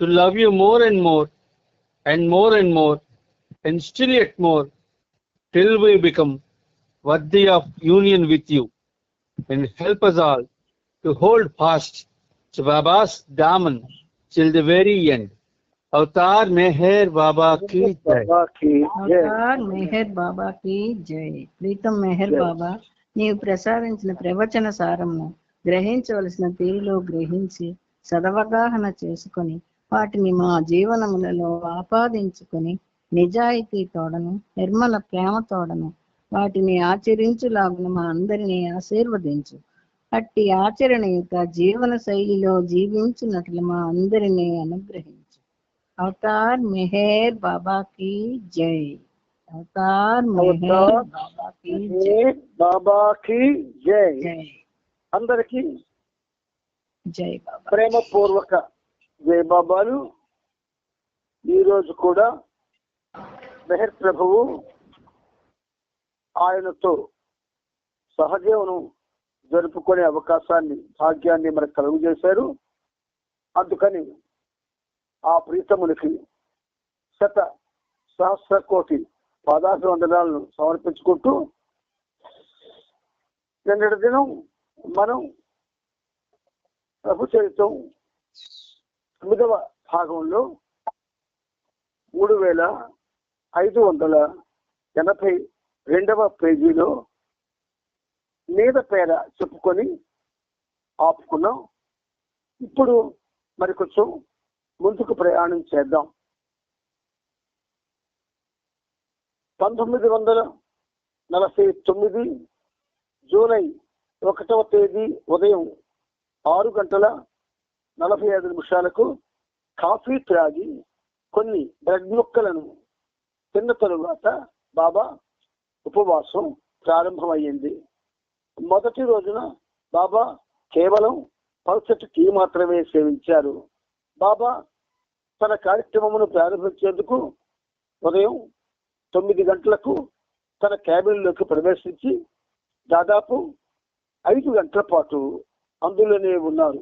to love you more and more, and more and more, and still yet more, till we become worthy of union with you. And help us all to hold fast to Baba's daman till the very end. Avatar Meher Baba ki jai. బాబాకి జై. Avatar Meher బాబాకి జై ప్రీతం మెహర్ జై. బాబా నీవు ప్రసాదించిన ప్రవచన సారమును గ్రహించవలసిన తీరులో గ్రహించి సదవగాహన చేసుకొని వాటిని మా జీవనములలో ఆపాదించుకొని నిజాయితీ తోడను నిర్మల ప్రేమ తోడను వాటిని ఆచరించులాగున మా అందరినీ ఆశీర్వదించు. అట్టి ఆచరణయుత జీవన శైలిలో జీవించినట్లు మా అందరినీ అనుగ్రహించు. అవతార్ మెహర్ బాబాకి జై. అవతార్ మెహర్ బాబాకి జై. బాబాకి జై. జై. అందరికి జై బాబా. ప్రేమపూర్వక జై బాబాలు ఈ రోజు కూడా మెహర్ ప్రభువు ఆయనతో సహజీవనం జరుపుకునే అవకాశాన్ని భాగ్యాన్ని మనకు కలుగు చేశారు అందుకని ఆ ప్రీతమునికి శత సహస్ర కోటి పాదాభివందనాలను సమర్పించుకుంటూ నిన్నటి దినం మనం ప్రభు చరిత్రం తొమ్మిదవ భాగంలో మూడు వేల ఐదు వందల ఎనభై రెండవ పేజీలో మీద పేర చెప్పుకొని ఆపుకున్నాం. ఇప్పుడు మరి కొంచెం ముందుకు ప్రయాణం చేద్దాం. పంతొమ్మిది వందల నలభై తొమ్మిది జూలై ఒకటవ తేదీ ఉదయం ఆరు గంటల నలభై ఐదు నిమిషాలకు కాఫీ త్రాగి కొన్ని బ్రెడ్ ముక్కలను తిన్న తరువాత బాబా ఉపవాసం ప్రారంభమయ్యింది. మొదటి రోజున బాబా కేవలం పల్సటి టీ మాత్రమే సేవించారు. బాబా తన కార్యక్రమమును ప్రారంభించేందుకు ఉదయం తొమ్మిది గంటలకు తన క్యాబిన్లోకి ప్రవేశించి దాదాపు ఐదు గంటల పాటు అందులోనే ఉన్నారు.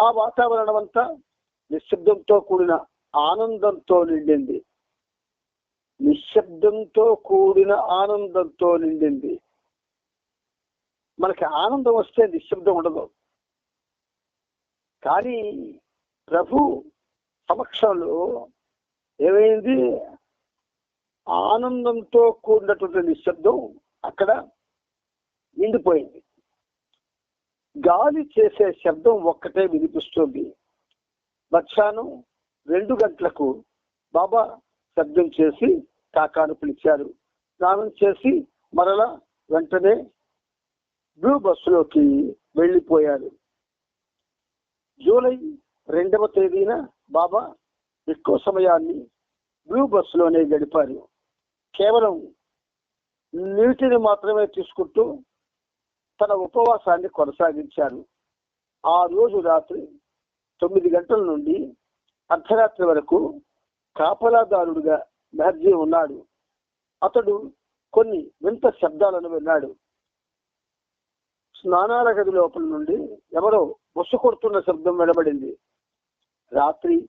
ఆ వాతావరణం అంతా నిశ్శబ్దంతో కూడిన ఆనందంతో నిండింది. నిశ్శబ్దంతో కూడిన ఆనందంతో నిండింది. మనకి ఆనందం వస్తే నిశ్శబ్దం ఉండదు. కానీ ప్రభు సమక్షంలో ఏమైంది? ఆనందంతో కూడినటువంటి నిశ్శబ్దం అక్కడ నిండిపోయింది. గాలి చేసే శబ్దం ఒక్కటే వినిపిస్తుంది. మధ్యాహ్నం రెండు గంటలకు బాబా శబ్దం చేసి కాకాను పిలిచారు. స్నానం చేసి మరలా వెంటనే బ్లూ బస్సులోకి వెళ్ళిపోయారు. జూలై రెండవ తేదీన బాబా ఎక్కువ సమయాన్ని బ్లూ బస్సులోనే గడిపారు. కేవలం నీటిని మాత్రమే తీసుకుంటూ తన ఉపవాసాన్ని కొనసాగించారు. ఆ రోజు రాత్రి తొమ్మిది గంటల నుండి అర్ధరాత్రి వరకు కాపలాదారుడుగా మెహర్జీ ఉన్నాడు. అతడు కొన్ని వింత శబ్దాలను విన్నాడు. స్నానాల గది లోపల నుండి ఎవరో బొస్సు కొడుతున్న శబ్దం వినబడింది. రాత్రి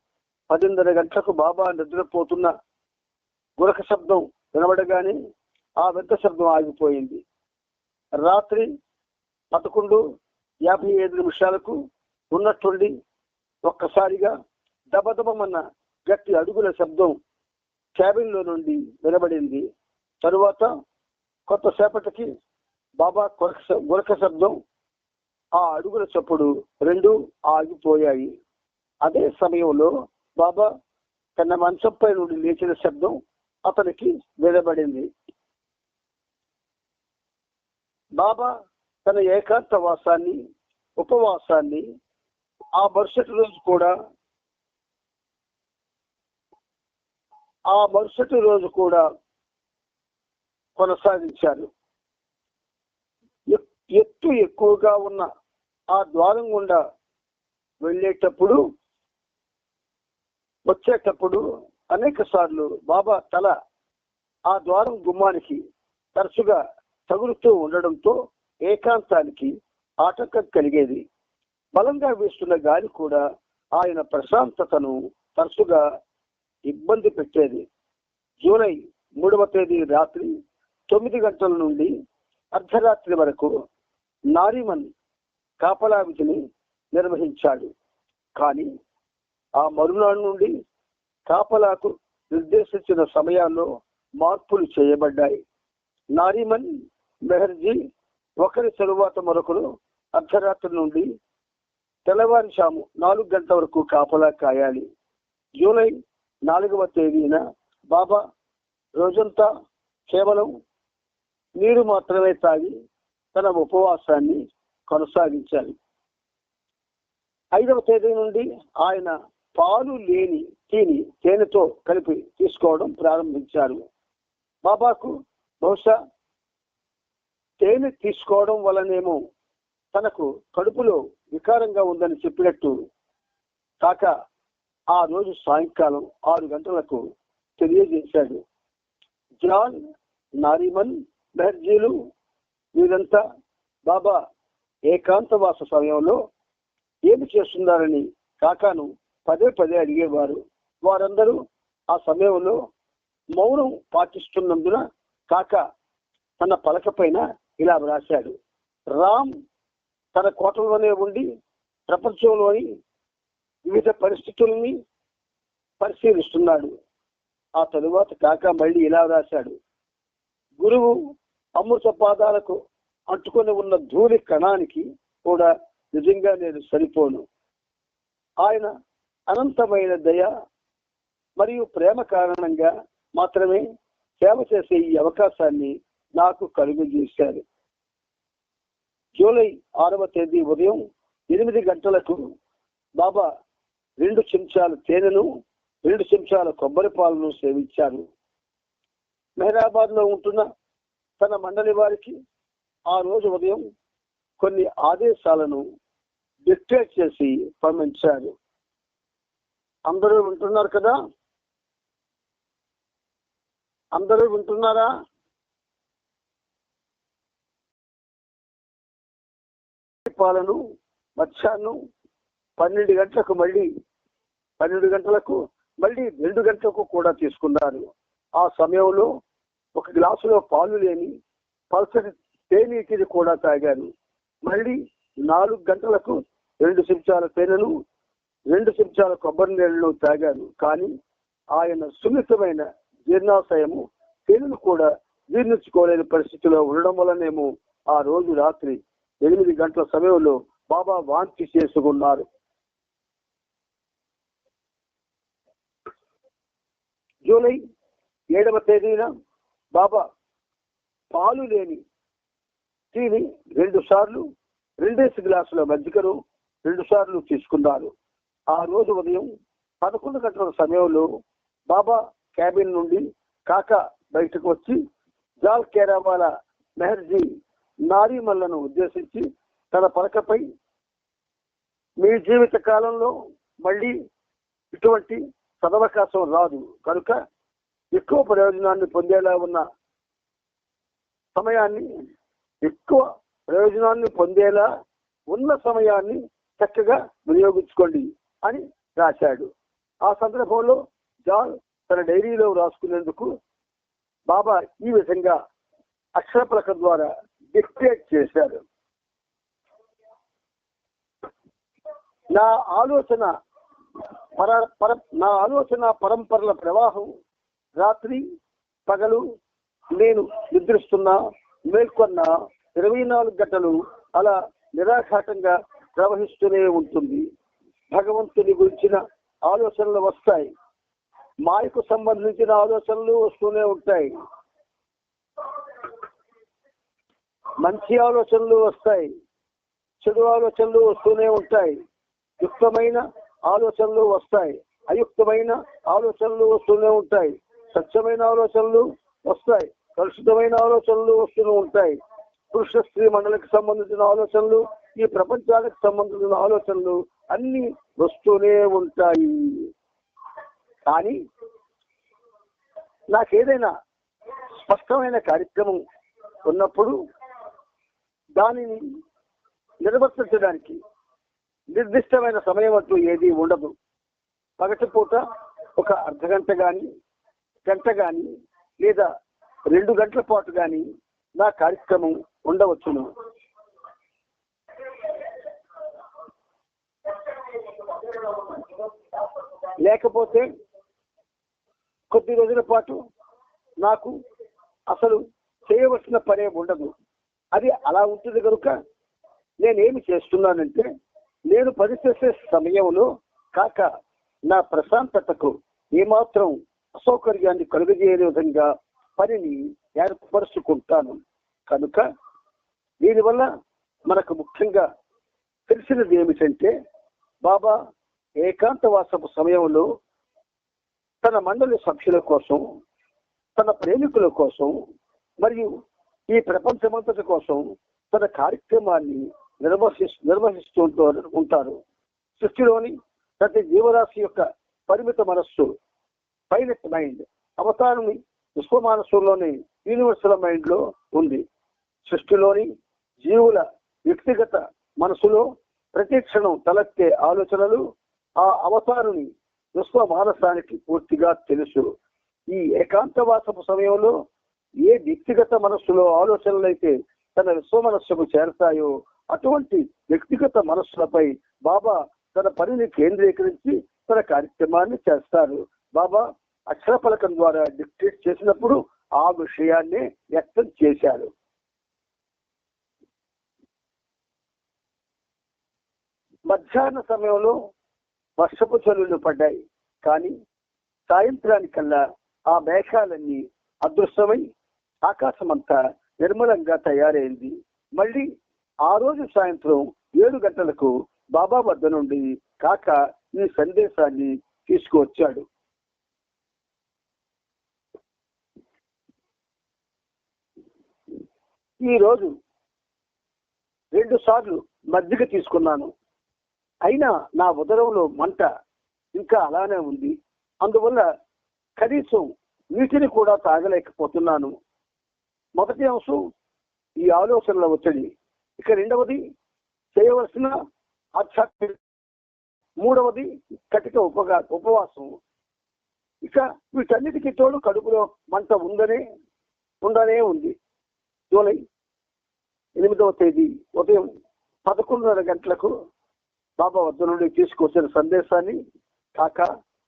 పదిన్నర గంటలకు బాబా నిద్రపోతున్న గురక శబ్దం వినబడగానే ఆ వింత శబ్దం ఆగిపోయింది. రాత్రి పదకొండు యాభై ఐదు నిమిషాలకు ఉన్నట్టుండి ఒక్కసారిగా దబదబమన్న గట్టి అడుగుల శబ్దం క్యాబిన్లో నుండి వినబడింది. తరువాత కొంతసేపటికి బాబా కొరక గురక శబ్దం ఆ అడుగుల చప్పుడు రెండు ఆగిపోయాయి. అదే సమయంలో బాబా తన మంచంపై నుండి లేచిన శబ్దం అతనికి వినబడింది. బాబా తన ఏకాంత వాసాన్ని ఉపవాసాన్ని ఆ మరుసటి రోజు కూడా ఆ మరుసటి రోజు కూడా కొనసాగించారు. ఎత్తు ఎక్కువగా ఉన్న ఆ ద్వారం గుండా వెళ్ళేటప్పుడు వచ్చేటప్పుడు అనేక సార్లు బాబా తల ఆ ద్వారం గుమ్మానికి తరచుగా తగులుతూ ఉండడంతో ఏకాంతానికి ఆటంకం కలిగేది. బలంగా వీస్తున్న గాలి కూడా ఆయన ప్రశాంతతను తరచుగా ఇబ్బంది పెట్టేది. జూలై మూడవ తేదీ రాత్రి తొమ్మిది గంటల నుండి అర్ధరాత్రి వరకు నారిమన్ కాపలా విధిని నిర్వహించాడు. కానీ ఆ మరునాడు నుండి కాపలాకు నిర్దేశించిన సమయాల్లో మార్పులు చేయబడ్డాయి. నారిమన్ మెహర్జీ ఒకరి తరువాత మరొకరు అర్ధరాత్రి నుండి తెల్లవారుజాము నాలుగు గంటల వరకు కాపలా కాయాలి. జూలై నాలుగవ తేదీన బాబా రోజంతా కేవలం నీరు మాత్రమే తాగి తన ఉపవాసాన్ని కొనసాగించాలి. ఐదవ తేదీ నుండి ఆయన పాలు లేని తిని తేనెతో కలిపి తీసుకోవడం ప్రారంభించారు. బాబాకు బహుశా తేనె తీసుకోవడం వల్లనేమో తనకు కడుపులో వికారంగా ఉందని చెప్పినట్టు. కాక ఆ రోజు సాయంకాలం ఆరు గంటలకు తెలియజేశాడు. జాన్ నారిమన్ బెహర్జీలు వీరంతా బాబా ఏకాంతవాస సమయంలో ఏమి చేస్తున్నారని కాకాను పదే పదే అడిగేవారు. వారందరూ ఆ సమయంలో మౌనం పాటిస్తున్నందున కాక తన పలక పైన ఇలా వ్రాశాడు. రామ్ తన కోటలోనే ఉండి ప్రపంచంలోని వివిధ పరిస్థితుల్ని పరిశీలిస్తున్నాడు. ఆ తరువాత కాక మళ్ళీ ఇలా రాశాడు గురువు అమృత పాదాలకు అంటుకొని ఉన్న ధూళి కణానికి కూడా నిజంగా నేను సరిపోను. ఆయన అనంతమైన దయ మరియు ప్రేమ కారణంగా మాత్రమే సేవ చేసే ఈ అవకాశాన్ని నాకు కలుగజేశారు. జూలై ఆరవ తేదీ ఉదయం ఎనిమిది గంటలకు బాబా రెండు చెంచాల తేనెను రెండు చెంచాల కొబ్బరి పాలను సేవించారు. మెహరాబాద్లో ఉంటున్న తన మండలి వారికి ఆ రోజు ఉదయం కొన్ని ఆదేశాలను డిక్టేట్ చేసి పంపించారు. అందరూ వింటున్నారు కదా? అందరూ వింటున్నారా? పాలను మధ్యాహ్నం పన్నెండు గంటలకు మళ్ళీ పన్నెండు గంటలకు మళ్ళీ రెండు గంటలకు కూడా తీసుకున్నారు. ఆ సమయంలో ఒక గ్లాసులో పాలు లేని పల్సటి తేనీటిని కూడా తాగాను మళ్ళీ నాలుగు గంటలకు రెండు చెంచాల తేనెను రెండు చెంచాల కొబ్బరి నీళ్ళను తాగాను కానీ ఆయన సున్నితమైన జీర్ణాశయము తేనెను కూడా జీర్ణించుకోలేని పరిస్థితిలో ఉండడం వల్లనేమో ఆ రోజు రాత్రి ఎనిమిది గంటల సమయంలో బాబా వాంతి చేసుకున్నారు. జూలై ఏడవ తేదీన బాబా పాలు లేని టీని రెండు సార్లు రెండేసి గ్లాసుల మజ్జిగను రెండు సార్లు తీసుకున్నారు. ఆ రోజు ఉదయం పదకొండు గంటల సమయంలో బాబా క్యాబిన్ నుండి కాక బయటకు వచ్చి జాల్ కేరావాల మెహర్జీ నారీమల్లను ఉద్దేశించి తన పలకపై మీ జీవిత కాలంలో మళ్ళీ ఇటువంటి సదవకాశం రాదు. కనుక ఎక్కువ ప్రయోజనాన్ని పొందేలా ఉన్న సమయాన్ని ఎక్కువ ప్రయోజనాన్ని పొందేలా ఉన్న సమయాన్ని చక్కగా వినియోగించుకోండి అని రాశాడు. ఆ సందర్భంలో జాన్ తన డైరీలో రాసుకునేందుకు బాబా ఈ విధంగా అక్షరపలక ద్వారా డిక్టేట్ చేశారు. నా ఆలోచన పర పర నా ఆలోచన పరంపరల ప్రవాహం రాత్రి పగలు నేను నిద్రిస్తున్నా మేల్కొన్న ఇరవై నాలుగు గంటలు అలా నిరాఘాటంగా ప్రవహిస్తూనే ఉంటుంది. భగవంతుని గురించిన ఆలోచనలు వస్తాయి. మాయకు సంబంధించిన ఆలోచనలు వస్తూనే ఉంటాయి. మంచి ఆలోచనలు వస్తాయి చెడు ఆలోచనలు వస్తూనే ఉంటాయి యుక్తమైన ఆలోచనలు వస్తాయి అయుక్తమైన ఆలోచనలు వస్తూనే ఉంటాయి స్వచ్ఛమైన ఆలోచనలు వస్తాయి కలుషితమైన ఆలోచనలు వస్తూనే ఉంటాయి. పురుష స్త్రీ మండలికి సంబంధించిన ఆలోచనలు ఈ ప్రపంచానికి సంబంధించిన ఆలోచనలు అన్ని వస్తూనే ఉంటాయి. కానీ నాకేదైనా స్పష్టమైన కార్యక్రమం ఉన్నప్పుడు దానిని నిర్వర్తించడానికి నిర్దిష్టమైన సమయం అంటూ ఏది ఉండదు. పగటిపూట ఒక అర్ధ గంట కానీ గంట కానీ లేదా రెండు గంటల పాటు కానీ నా కార్యక్రమం ఉండవచ్చును. లేకపోతే కొద్ది రోజుల పాటు నాకు అసలు చేయవలసిన పనే ఉండదు. అది అలా ఉంటుంది కనుక నేనేమి చేస్తున్నానంటే నేను పనిచేసే సమయంలో కాక నా ప్రశాంతతకు ఏమాత్రం అసౌకర్యాన్ని కలుగజేయని విధంగా పనిని ఏర్పరుచుకుంటాను. కనుక దీనివల్ల మనకు ముఖ్యంగా తెలిసినది ఏమిటంటే బాబా ఏకాంతవాసపు సమయంలో తన మండలి సభ్యుల కోసం తన ప్రేమికుల కోసం మరియు ఈ ప్రపంచమంతటి కోసం తన కార్యక్రమాన్ని నిర్వహి నిర్వహిస్తూ ఉంటారు. సృష్టిలోని ప్రతి జీవరాశి యొక్క పరిమిత మనస్సు పైలట్ మైండ్ అవతారం విశ్వ మనస్సులోని యూనివర్సల్ మైండ్లో ఉంది. సృష్టిలోని జీవుల వ్యక్తిగత మనసులో ప్రతి క్షణం తలెత్తే ఆలోచనలు ఆ అవతారుని విశ్వ మానసానికి పూర్తిగా తెలుసు. ఈ ఏకాంతవాసపు సమయంలో ఏ వ్యక్తిగత మనస్సులో ఆలోచనలైతే తన విశ్వ మనస్సుకు చేరతాయో అటువంటి వ్యక్తిగత మనస్సులపై బాబా తన పనిని కేంద్రీకరించి తన కార్యక్రమాన్ని చేస్తారు. బాబా అక్షర ఫలకం ద్వారా డిక్టేట్ చేసినప్పుడు ఆ విషయాన్ని వ్యక్తం చేశారు. మధ్యాహ్న సమయంలో వర్షపు చలులు పడ్డాయి. కానీ సాయంత్రానికల్లా ఆ మేఘాలన్నీ అదృశ్యమై ఆకాశమంతా నిర్మలంగా తయారైంది. మళ్ళీ ఆ రోజు సాయంత్రం ఏడు గంటలకు బాబా వద్ద నుండి కాక ఈ సందేశాన్ని తీసుకువచ్చాడు. ఈరోజు రెండు సార్లు మజ్జిగ తీసుకున్నాను. అయినా నా ఉదరంలో మంట ఇంకా అలానే ఉంది. అందువల్ల కనీసం నీటిని కూడా తాగలేకపోతున్నాను. మొదటి అంశం ఈ ఆలోచనల ఒత్తిడి. ఇక రెండవది చేయవలసిన ఆధ్యాత్మిక మూడవది కటిక ఉపగా ఉపవాసం. ఇక వీటన్నిటికీ తోడు కడుపులో మంట ఉందనే ఉందనే ఉంది. జూలై ఎనిమిదవ తేదీ ఉదయం పదకొండున్నర గంటలకు బాబా వద్ద నుండి తీసుకొచ్చిన సందేశాన్ని కాక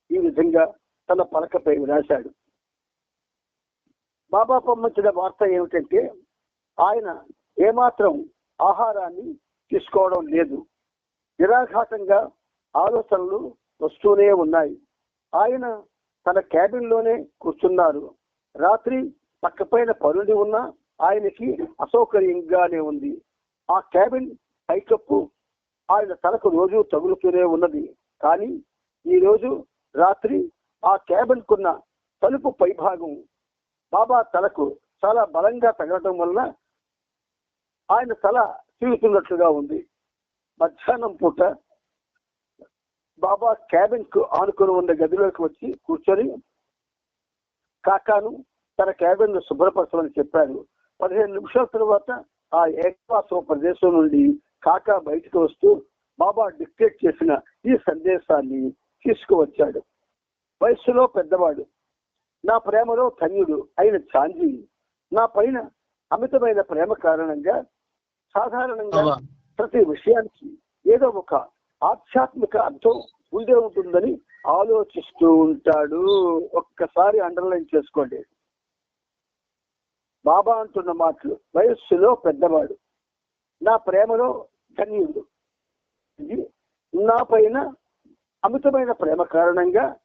ఈ విధంగా తన పలకపై రాశాడు. బాబా పంపించిన వార్త ఏమిటంటే ఆయన ఏమాత్రం ఆహారాన్ని తీసుకోవడం లేదు. నిరాఘాతంగా ఆలోచనలు వస్తూనే ఉన్నాయి. ఆయన తన క్యాబిన్లోనే కూర్చున్నారు. రాత్రి పక్కపైన పరుండి ఉన్న ఆయనకి అసౌకర్యంగానే ఉంది. ఆ క్యాబిన్ పైకప్పు ఆయన తలకు రోజు తగులుతూనే ఉన్నది. కానీ ఈరోజు రాత్రి ఆ క్యాబిన్కున్న తలుపు పైభాగం బాబా తలకు చాలా బలంగా తగలటం వల్ల ఆయన తల తిరుగుతున్నట్లుగా ఉంది. మధ్యాహ్నం పూట బాబా క్యాబిన్కు ఆనుకొని ఉన్న గదిలోకి వచ్చి కూర్చొని కాకాను తన క్యాబిన్ను శుభ్రపరచమని చెప్పారు పదిహేను నిమిషాల తర్వాత ఆ ఏకవాసం ప్రదేశం నుండి కాకా బయటకు వస్తూ బాబా డిక్టేట్ చేసిన ఈ సందేశాన్ని తీసుకువచ్చాడు. వయస్సులో పెద్దవాడు. నా ప్రేమలో ధన్యుడు అయిన చాంజీ నా పైన అమితమైన ప్రేమ కారణంగా సాధారణంగా ప్రతి విషయానికి ఏదో ఒక ఆధ్యాత్మిక అర్థం ఉండే ఉంటుందని ఆలోచిస్తూ ఉంటాడు. ఒక్కసారి అండర్లైన్ చేసుకోండి. బాబా అంటున్న మాటలు వయస్సులో పెద్దవాడు. నా ప్రేమలో ధన్యుడు. నా పైన అమితమైన ప్రేమ కారణంగా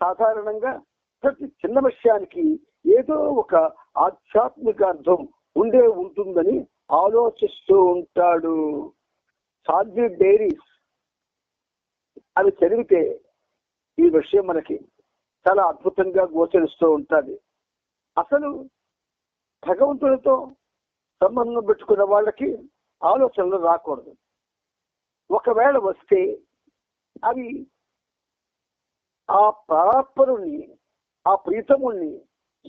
సాధారణంగా ప్రతి చిన్న విషయానికి ఏదో ఒక ఆధ్యాత్మిక అర్థం ఉండే ఉంటుందని ఆలోచిస్తూ ఉంటాడు. సాధ్వి డైరీస్ అవి చదివితే ఈ విషయం మనకి చాలా అద్భుతంగా గోచరిస్తూ ఉంటుంది. అసలు భగవంతుడితో సంబంధం పెట్టుకున్న వాళ్ళకి ఆలోచనలు రాకూడదు. ఒకవేళ వస్తే అవి ఆ ప్రాపరుని ఆ ప్రీతముల్ని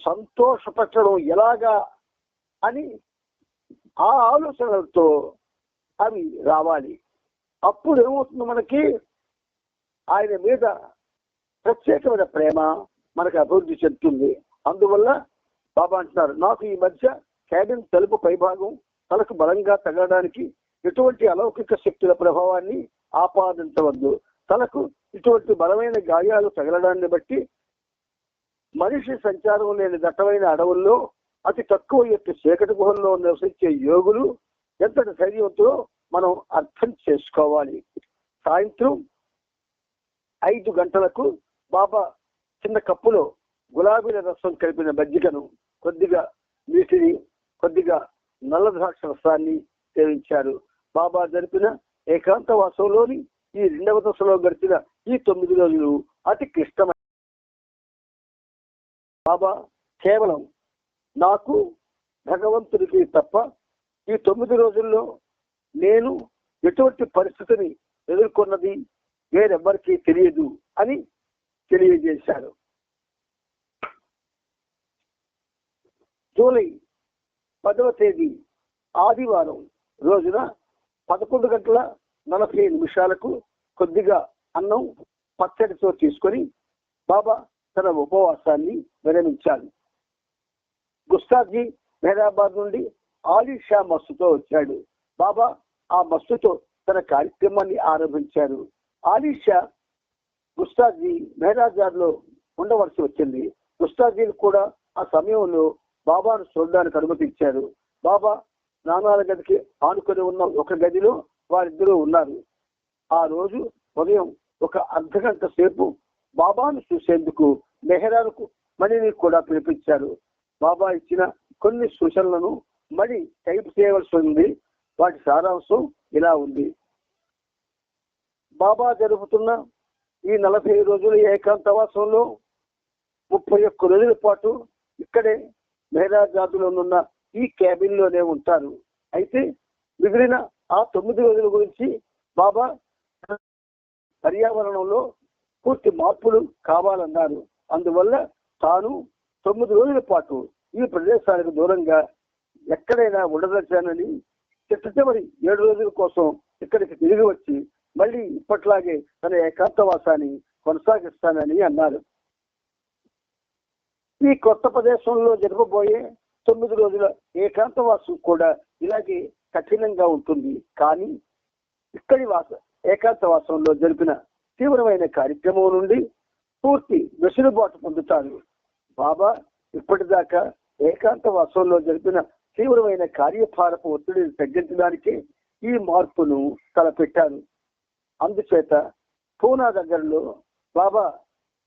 సంతోషపరచడం ఎలాగా అని ఆ ఆలోచనలతో అవి రావాలి. అప్పుడు ఏమవుతుంది మనకి? ఆయన మీద ప్రత్యేకమైన ప్రేమ మనకు అభివృద్ధి చెందుతుంది. అందువల్ల బాబా అంటున్నారు నాకు ఈ మధ్య క్యాబిన్ తలుపు పైభాగం తలకు బలంగా తగలడానికి ఎటువంటి అలౌకిక శక్తుల ప్రభావాన్ని ఆపాదించవద్దు. తలకు ఇటువంటి బలమైన గాయాలు తగలడాన్ని బట్టి మనిషి సంచారం లేని దట్టమైన అడవుల్లో అతి తక్కువ ఎత్తు చీకటి గుహల్లో నివసించే యోగులు ఎంతటి ధైర్యంతో మనం అర్థం చేసుకోవాలి? సాయంత్రం ఐదు గంటలకు బాబా చిన్న కప్పులో గులాబీల రసం కలిపిన మజ్జిగను కొద్దిగా నీటిని కొద్దిగా నల్ల ద్రాక్ష రసాన్ని సేవించారు. బాబా జరిపిన ఏకాంతవాసంలోని ఈ రెండవ దశలో గడిచిన ఈ తొమ్మిది రోజులు అతి క్లిష్టమైన బాబా కేవలం నాకు భగవంతుడికి తప్ప ఈ తొమ్మిది రోజుల్లో నేను ఎటువంటి పరిస్థితిని ఎదుర్కొన్నది వేరెవ్వరికీ తెలియదు అని తెలియజేశారు. జూలై పదవ తేదీ ఆదివారం రోజున పదకొండు గంటల నలభై నిమిషాలకు కొద్దిగా అన్నం పచ్చడితో తీసుకొని బాబా తన ఉపవాసాన్ని విరమించారు గుస్తాజీ మెహరాబాద్ నుండి ఆలీ షా మస్తుతో వచ్చాడు. బాబా ఆ మస్తుతో తన కార్యక్రమాన్ని ఆరంభించారు. ఆలీ షా గుస్తాజీ మెహరాజార్లో ఉండవలసి వచ్చింది. గుస్తాజీలు కూడా ఆ సమయంలో బాబాను చూడడానికి అనుమతించారు. బాబా నానాల గదికి ఆనుకొని ఉన్న ఒక గదిలో వారిద్దరూ ఉన్నారు. ఆ రోజు ఉదయం ఒక అర్ధ గంట సేపు బాబాను చూసేందుకు మెహరాలకు మణిని కూడా పిలిపించారు. బాబా ఇచ్చిన కొన్ని సూచనలను మణి టైప్ చేయవలసి ఉంది. వాటి సారాంశం ఇలా ఉంది. బాబా జరుపుతున్న ఈ నలభై రోజుల ఏకాంతవాసంలో ముప్పై ఒక్క రోజుల పాటు ఇక్కడే మెహరా జాతులోనున్న ఈ క్యాబిన్లోనే ఉంటారు. అయితే మిగిలిన ఆ తొమ్మిది రోజుల గురించి బాబా పర్యావరణంలో పూర్తి మార్పులు కావాలన్నారు. అందువల్ల తాను తొమ్మిది రోజుల పాటు ఈ ప్రదేశానికి దూరంగా ఎక్కడైనా ఉండదచ్చానని చిట్ట చివరి ఏడు రోజుల కోసం ఇక్కడికి తిరిగి వచ్చి మళ్ళీ ఇప్పట్లాగే తన ఏకాంతవాసాన్ని కొనసాగిస్తానని అన్నారు. ఈ కొత్త ప్రదేశంలో జరపబోయే తొమ్మిది రోజుల ఏకాంతవాసం కూడా ఇలాగే కఠినంగా ఉంటుంది. కానీ ఇక్కడి వాస ఏకాంతవాసంలో జరిపిన తీవ్రమైన కార్యక్రమం నుండి పూర్తి వెసులుబాటు పొందుతారు. బాబా ఇప్పటిదాకా ఏకాంత వాసంలో జరిపిన తీవ్రమైన కార్యభారపు ఒత్తిడిని తగ్గించడానికి ఈ మార్పును తలపెట్టారు. అందుచేత పూనా దగ్గరలో బాబా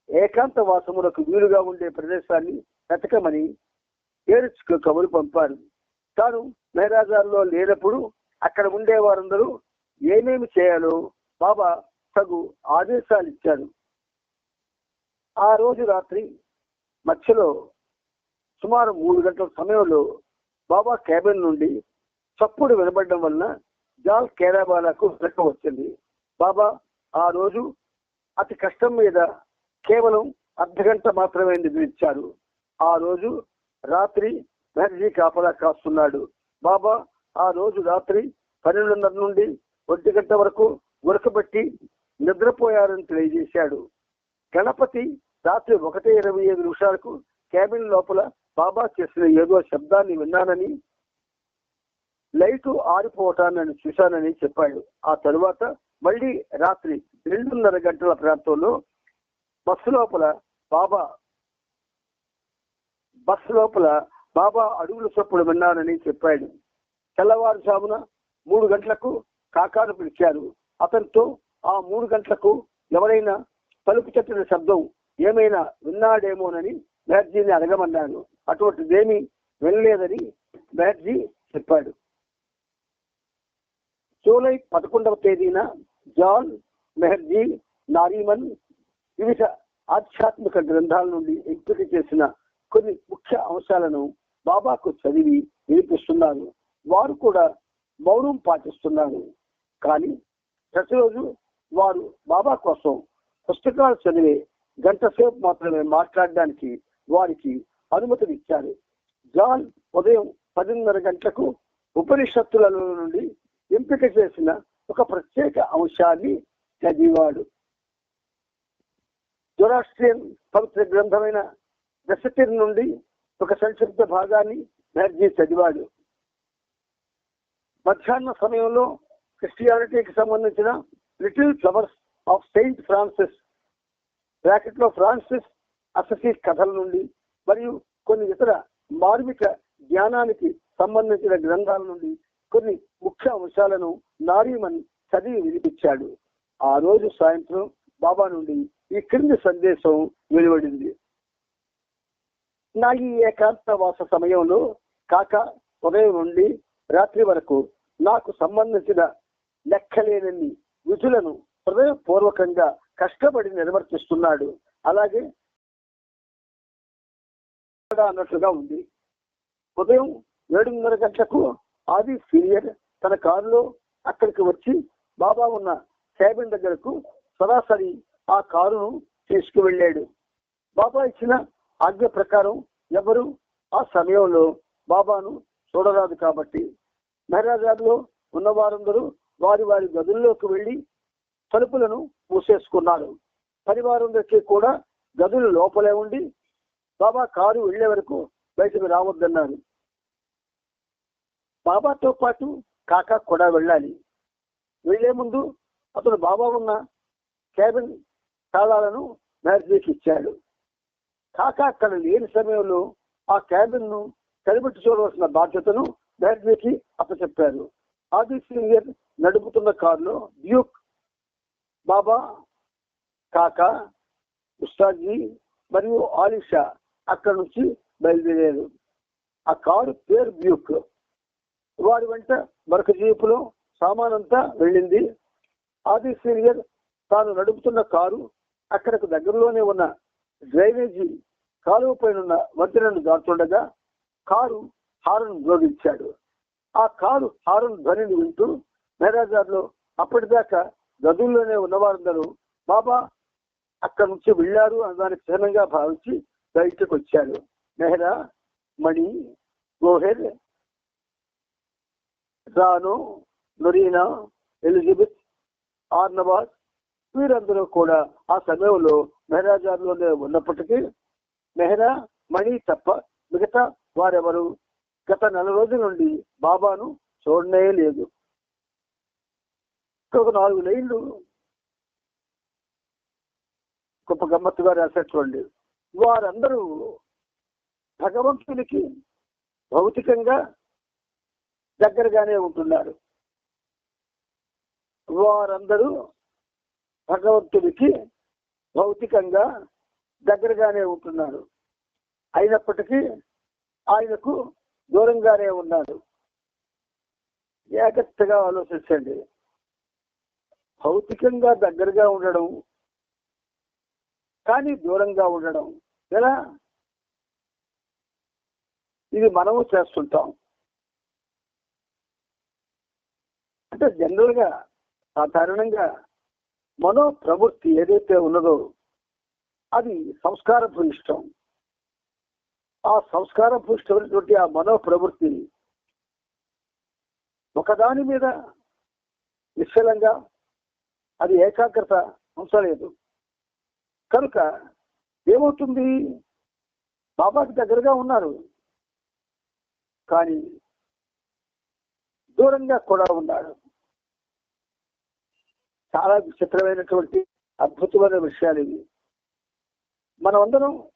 ఏకాంత వాసములకు వీలుగా ఉండే ప్రదేశాన్ని వెతకమని ఏరుచుకు కబురు పంపారు. తాను మెహరాజాల్లో లేనప్పుడు అక్కడ ఉండే వారందరూ ఏమేమి చేయాలో బాబా తగు ఆదేశాలు ఇచ్చారు ఆ రోజు రాత్రి మధ్యలో సుమారు మూడు గంటల సమయంలో బాబా క్యాబిన్ నుండి చప్పుడు వినబడడం వలన జాల్ కేరాబాలకు వెనక వచ్చింది. బాబా ఆ రోజు అతి కష్టం మీద కేవలం అర్ధగంట మాత్రమే నిద్రించారు. ఆ రోజు రాత్రి మెహర్జీ కాపలా కాస్తున్నాడు. బాబా ఆ రోజు రాత్రి పన్నెండున్నర నుండి ఒంటి గంట వరకు ఉరకబెట్టి నిద్రపోయారని తెలియజేశాడు. గణపతి రాత్రి ఒకటి ఇరవై ఐదు నిమిషాలకు క్యాబిన్ లోపల బాబా చేసిన ఏదో శబ్దాన్ని విన్నానని లైటు ఆరిపోవటాన్ని చూశానని చెప్పాడు. ఆ తరువాత మళ్ళీ రాత్రి రెండున్నర గంటల ప్రాంతంలో బస్సు లోపల బాబా బస్సు లోపల బాబా అడుగుల చొప్పుడు విన్నానని చెప్పాడు. తెల్లవారుజామున మూడు గంటలకు కాకాను పిలిచారు. అతనితో ఆ మూడు గంటలకు ఎవరైనా తలుపు తట్టిన శబ్దం ఏమైనా విన్నాడేమోనని మెహర్జీని అడగమన్నాను. అటువంటిదేమీ వినలేదని మెహర్జీ చెప్పాడు. జూలై పదకొండవ తేదీన జాన్ మెహర్జీ నారీమన్ వివిధ ఆధ్యాత్మిక గ్రంథాల నుండి ఎంపిక చేసిన కొన్ని ముఖ్య అంశాలను బాబాకు చదివి వినిపిస్తున్నారు వారు కూడా మౌనం పాటిస్తున్నారు కానీ ప్రతిరోజు వారు బాబా కోసం పుస్తకాలు చదివే గంట సేపు మాత్రమే మాట్లాడడానికి వారికి అనుమతినిచ్చారు. జాన్ ఉదయం పదిన్నర గంటలకు ఉపనిషత్తులలో నుండి ఎంపిక చేసిన ఒక ప్రత్యేక అంశాన్ని చదివాడు. జొరాస్ట్రియన్ పవిత్ర గ్రంథమైన దశతిర్ నుండి ఒక సంక్షిప్త భాగాన్ని మెహర్జీ చదివాడు. మధ్యాహ్న సమయంలో క్రిస్టియానిటీకి సంబంధించిన little flowers of Saint Francis బ్రాకెట్లో ఫ్రాన్సిస్ అససీ కథల నుండి మరియు కొన్ని ఇతర మార్మిక జ్ఞానానికి సంబంధించిన గ్రంథాల నుండి కొన్ని ముఖ్య అంశాలను నారీమన్ చదివి వినిపించాడు. ఆ రోజు సాయంత్రం బాబా నుండి ఈ క్రింది సందేశం వెలువడింది. నా ఈ ఏకాంతవాస సమయంలో కాక ఉదయం నుండి రాత్రి వరకు నాకు సంబంధించిన లెక్కలేనన్ని విధులను హృదయపూర్వకంగా కష్టపడి నిర్వర్తిస్తున్నాడు. అలాగే అన్నట్లుగా ఉంది. ఉదయం ఏడున్నర గంటలకు ఆది సీనియర్ తన కారులో అక్కడికి వచ్చి బాబా ఉన్న క్యాబిన్ దగ్గరకు సరాసరి ఆ కారును తీసుకువెళ్ళాడు. బాబా ఇచ్చిన ఆజ్ఞ ప్రకారం ఎవరు ఆ సమయంలో బాబాను చూడరాదు కాబట్టి. మహారాజాలో ఉన్న వారందరూ వారి వారి గదుల్లోకి వెళ్ళి తలుపులను మూసేసుకున్నారు పరివారందరికీ కూడా గదులు లోపలే ఉండి బాబా కారు వెళ్ళే వరకు బయటకు రావద్దన్నారు బాబాతో పాటు కాకా కూడా వెళ్ళాలి. వెళ్ళే ముందు అతను బాబా ఉన్న క్యాబిన్ తాళాలను మ్యారేజ్కి ఇచ్చాడు. కాకా అక్కడ లేని సమయంలో ఆ క్యాబిన్ను కనిపెట్టి చూడవలసిన బాధ్యతను మ్యారేజ్కి అప్పచెప్పారు. ఆది సీనియర్ నడుపుతున్న కారులో డ్యూక్ బాబా కాకా ఉస్తాద్జీ మరియు ఆలిషా అక్కడ నుంచి బయలుదేరారు. ఆ కారు పేరు బ్యూక్. వారి వెంట మరొక జీపులో సామానంతా వెళ్ళింది. ఆది సీనియర్ తాను నడుపుతున్న కారు అక్కడకు దగ్గరలోనే ఉన్న డ్రైనేజీ కాలువ పైన వంతెనను దాటుతుండగా కారు హారన్ జోడించాడు ఆ కారు హారన్ ధ్వనిని వింటూ మేరాజార్లో అప్పటిదాకా గదుల్లోనే ఉన్నవారందరూ బాబా అక్కడి నుంచి వెళ్ళారు అన్నదానికి చిహ్నంగా భావించి బయటకు వచ్చారు. మెహరా మణి గోహెర్ రాను నొరీనా ఎలిజబెత్ ఆర్నవాస్ వీరందరూ కూడా ఆ సమయంలో మెహరాజార్లోనే ఉన్నప్పటికీ మెహరా మణి తప్ప మిగతా వారెవరు? గత నెల రోజుల నుండి బాబాను చూడనే లేదు. ఒక నాలుగు లైన్లు. గొప్ప గమ్మత్తుగా రాసేటువంటి వారందరూ భగవంతునికి భౌతికంగా దగ్గరగానే ఉంటున్నారు. వారందరూ భగవంతుడికి భౌతికంగా దగ్గరగానే ఉంటున్నారు. అయినప్పటికీ ఆయనకు దూరంగానే ఉన్నారు. జాగ్రత్తగా ఆలోచించండి. భౌతికంగా దగ్గరగా ఉండడం కానీ దూరంగా ఉండడం ఎలా? ఇది మనము చేస్తుంటాం. అంటే జనరల్గా సాధారణంగా మనో ప్రవృత్తి ఏదైతే ఉన్నదో అది సంస్కార భూయిష్టం. ఆ సంస్కార భూయిష్టమైనటువంటి ఆ మనో ప్రవృత్తి ఒకదాని మీద నిశ్చలంగా అది ఏకాగ్రత ఉంచలేదు కనుక ఏమవుతుంది? బాబాకి దగ్గరగా ఉన్నారు. కానీ దూరంగా కూడా ఉన్నాడు. చాలా విచిత్రమైనటువంటి అద్భుతమైన విషయాలు ఇవి. మనమందరం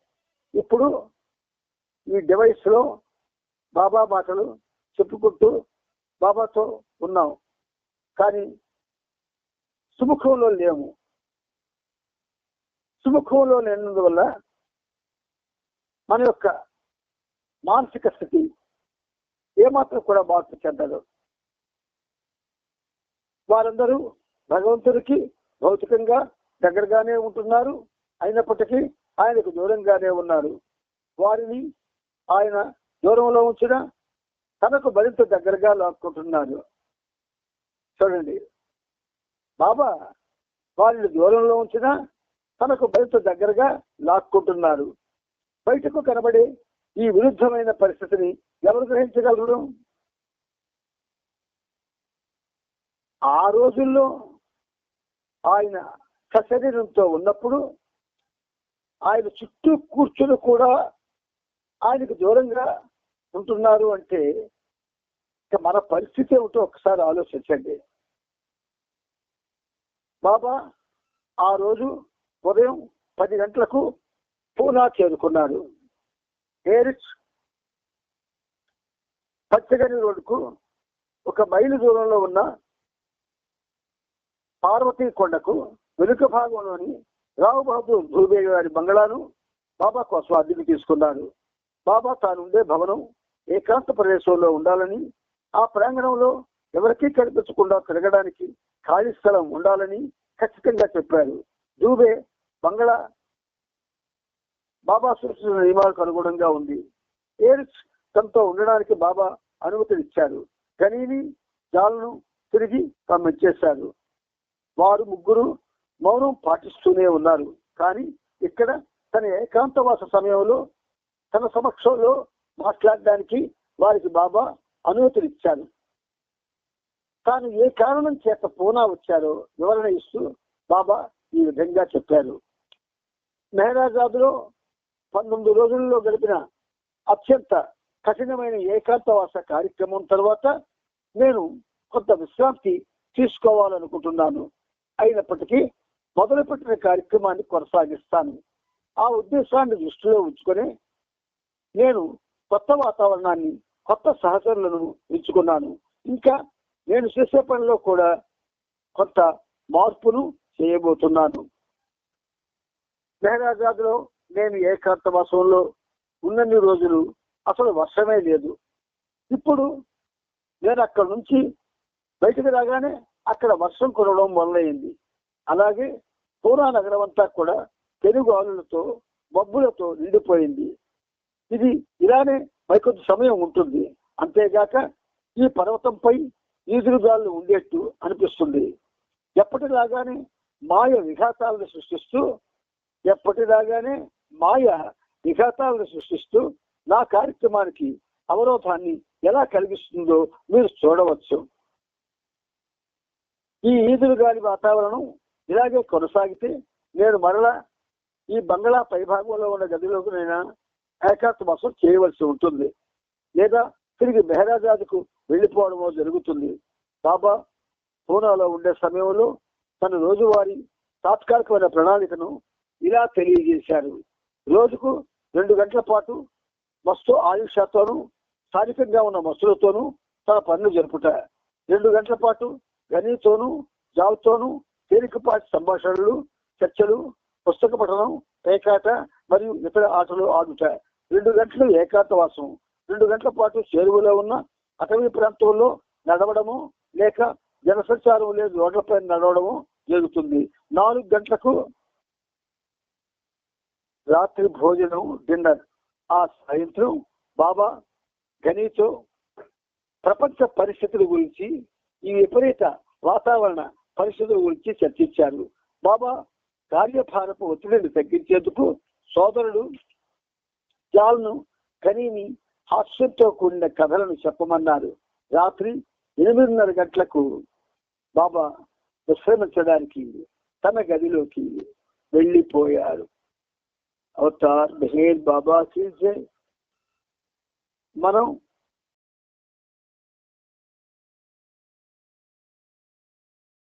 ఇప్పుడు ఈ డివైస్లో బాబా మాటలు చెప్పుకుంటూ బాబాతో ఉన్నాం. కానీ సుముఖంలో లేము సుముఖంలో లేనందువల్ల మన యొక్క మానసిక స్థితి ఏమాత్రం కూడా మార్పు చెందదు. వారందరూ భగవంతుడికి భౌతికంగా దగ్గరగానే ఉంటున్నారు. అయినప్పటికీ ఆయనకు దూరంగానే ఉన్నారు. వారిని ఆయన దూరంలో ఉంచిన తనకు మరింత దగ్గరగా లాక్కుంటున్నారు. చూడండి. బాబా వాళ్ళు దూరంలో ఉంచిన తనకు బయట దగ్గరగా లాక్కుంటున్నారు. బయటకు కనబడే ఈ విరుద్ధమైన పరిస్థితిని ఎవరు గ్రహించగలరు? ఆ రోజుల్లో ఆయన సశరీరంతో ఉన్నప్పుడు ఆయన చుట్టూ కూర్చుని కూడా ఆయనకు దూరంగా ఉంటున్నారు అంటే ఇక మన పరిస్థితి ఏమిటో ఒకసారి ఆలోచించండి. బాబా ఆ రోజు ఉదయం పది గంటలకు పూనా చేరుకున్నాడు. హేరిచ్ పచ్చగని రోడ్డుకు ఒక మైలు దూరంలో ఉన్న పార్వతీ కొండకు వెనుక భాగంలోని రావు బహదూర్ ధూబే గారి బంగళాను బాబా కోసం అద్దెకు తీసుకున్నాడు. బాబా తానుండే భవనం ఏకాంత ప్రదేశంలో ఉండాలని ఆ ప్రాంగణంలో ఎవరికీ కనిపించకుండా తిరగడానికి ఖాళీ స్థలం ఉండాలని ఖచ్చితంగా చెప్పారు. దూబే బంగ్లా బాబా సూచించిన నియమాలకు అనుగుణంగా ఉంది. ఏరిచ్ తనతో ఉండడానికి బాబా అనుమతినిచ్చారు. గనీని జాలను తిరిగి పంపించేశారు వారు ముగ్గురు మౌనం పాటిస్తూనే ఉన్నారు. కానీ ఇక్కడ తన ఏకాంతవాస సమయంలో తన సమక్షంలో మాట్లాడడానికి వారికి బాబా అనుమతినిచ్చారు. తాను ఏ కారణం చేత పూనా వచ్చారో వివరణ ఇస్తూ బాబా ఈ విధంగా చెప్పారు. మెహరాజాద్లో పంతొమ్మిది రోజుల్లో గడిపిన అత్యంత కఠినమైన ఏకాంతవాస కార్యక్రమం తర్వాత నేను కొంత విశ్రాంతి తీసుకోవాలనుకుంటున్నాను. అయినప్పటికీ మొదలుపెట్టిన కార్యక్రమాన్ని కొనసాగిస్తాను. ఆ ఉద్దేశాన్ని దృష్టిలో ఉంచుకొని నేను కొత్త వాతావరణాన్ని కొత్త సహచరులను ఎంచుకున్నాను. ఇంకా నేను చేసే పనిలో కూడా కొంత మార్పును చేయబోతున్నాను. మెహరాజాద్లో నేను ఏకాంతవాసంలో ఉన్నన్ని రోజులు అసలు వర్షమే లేదు. ఇప్పుడు నేను అక్కడ నుంచి బయటకు రాగానే అక్కడ వర్షం కురవడం మొదలైంది. అలాగే పూరా నగరం అంతా కూడా తెలుగు ఆలులతో మబ్బులతో నిండిపోయింది. ఇది ఇలానే మరికొంత సమయం ఉంటుంది. అంతేగాక ఈ పర్వతంపై ఈదురుగాలు ఉండేట్టు అనిపిస్తుంది. ఎప్పటిలాగానే మాయ విఘాతాలను సృష్టిస్తూ ఎప్పటిలాగానే మాయ విఘాతాలను సృష్టిస్తూ నా కార్యక్రమానికి అవరోధాన్ని ఎలా కలిగిస్తుందో మీరు చూడవచ్చు. ఈ ఈదురు గాలి వాతావరణం ఇలాగే కొనసాగితే నేను మరలా ఈ బంగ్లా పైభాగంలో ఉన్న గదిలోకి నేను ఏకాత్మవాసం చేయవలసి ఉంటుంది. లేదా తిరిగి మెహరాజాద్కు వెళ్ళిపోవడమో జరుగుతుంది. బాబా పూనాలో ఉండే సమయంలో తన రోజువారీ తాత్కాలికమైన ప్రణాళికను ఇలా తెలియజేశారు. రోజుకు రెండు గంటల పాటు మస్తు ఆయుషతోనూ స్థానికంగా ఉన్న మస్తులతోనూ తన పనులు జరుపుట. రెండు గంటల పాటు గనితోనూ జాబ్తోనూ తేలికపాటి సంభాషణలు చర్చలు పుస్తక పఠనం ఏకాట మరియు ఇతర ఆటలు ఆడుట. రెండు గంటలు ఏకాంతవాసం. రెండు గంటల పాటు చేరువలో ఉన్న అటవీ ప్రాంతంలో నడవడము లేక జనసంచారం లేదు రోడ్లపై నడవడము జరుగుతుంది. నాలుగు గంటలకు రాత్రి భోజనం డిన్నర్. ఆ సాయంత్రం బాబా గనీతో ప్రపంచ పరిస్థితుల గురించి ఈ విపరీత వాతావరణ పరిస్థితుల గురించి చర్చించారు. బాబా కార్యభారపు ఒత్తిడిని తగ్గించేందుకు సోదరుడు జాల్ను కనీని హాస్యంతో కూడిన కథలను చెప్పమన్నారు. రాత్రి ఎనిమిదిన్నర గంటలకు బాబా విశ్రమించడానికి తన గదిలోకి వెళ్ళిపోయారు. అవతార్ మెహేర్ బాబా జై మనం